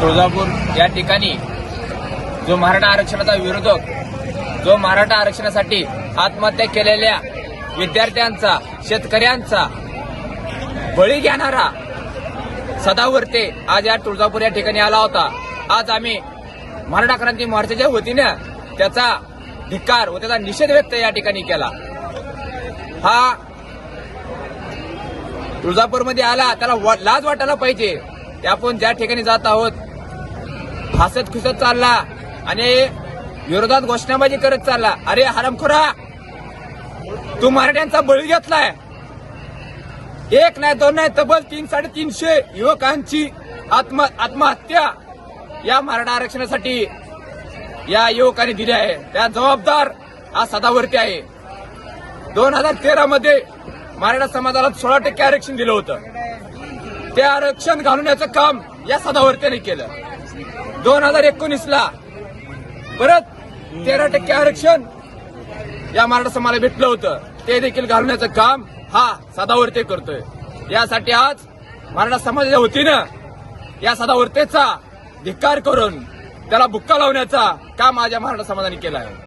तुळजापूर या ठिकाणी जो मराठा आरक्षणाचा विरोधक जो मराठा आरक्षणासाठी आत्महत्या केलेल्या विद्यार्थ्यांचा शेतकऱ्यांचा बळी घेणारा सदावर्ते आज या तुळजापूर या ठिकाणी आला होता. आज आम्ही मराठा क्रांती मोर्चाच्या वतीनं त्याचा धिक्कार व त्याचा निषेध व्यक्त या ठिकाणी केला. हा तुळजापूरमध्ये आला त्याला वा- लाज वाटायला पाहिजे. ते आपण ज्या ठिकाणी जात आहोत हसत खुसत चालला आणि विरोधात घोषणाबाजी करत चालला. अरे हरमखुरा तू मराठ्यांचा बळी घेतलाय. एक नाही दोन नाही तब्बल तीन साडेतीनशे युवकांची आत्म आत्महत्या या मराठा आरक्षणासाठी या युवकांनी दिली आहे. त्या जबाबदार हा सदावर्ती आहे. दोन हजार तेरा मध्ये मराठा समाजाला सोळा टक्के आरक्षण दिलं होतं. ते आरक्षण घालवण्याचं काम या सदावर्त्याने केलं. दोन हजार एकोणीसला परत तेरा टक्के आरक्षण या मराठा समाजाला भेटलं होतं. ते देखील घालवण्याचं काम हा सदावर्ते करतोय. यासाठी आज मराठा समाजाच्या वतीनं या सदावर्तेचा धिक्कार करून त्याला बुक्का लावण्याचा काम माझ्या महाराष्ट्र समाजाने केला आहे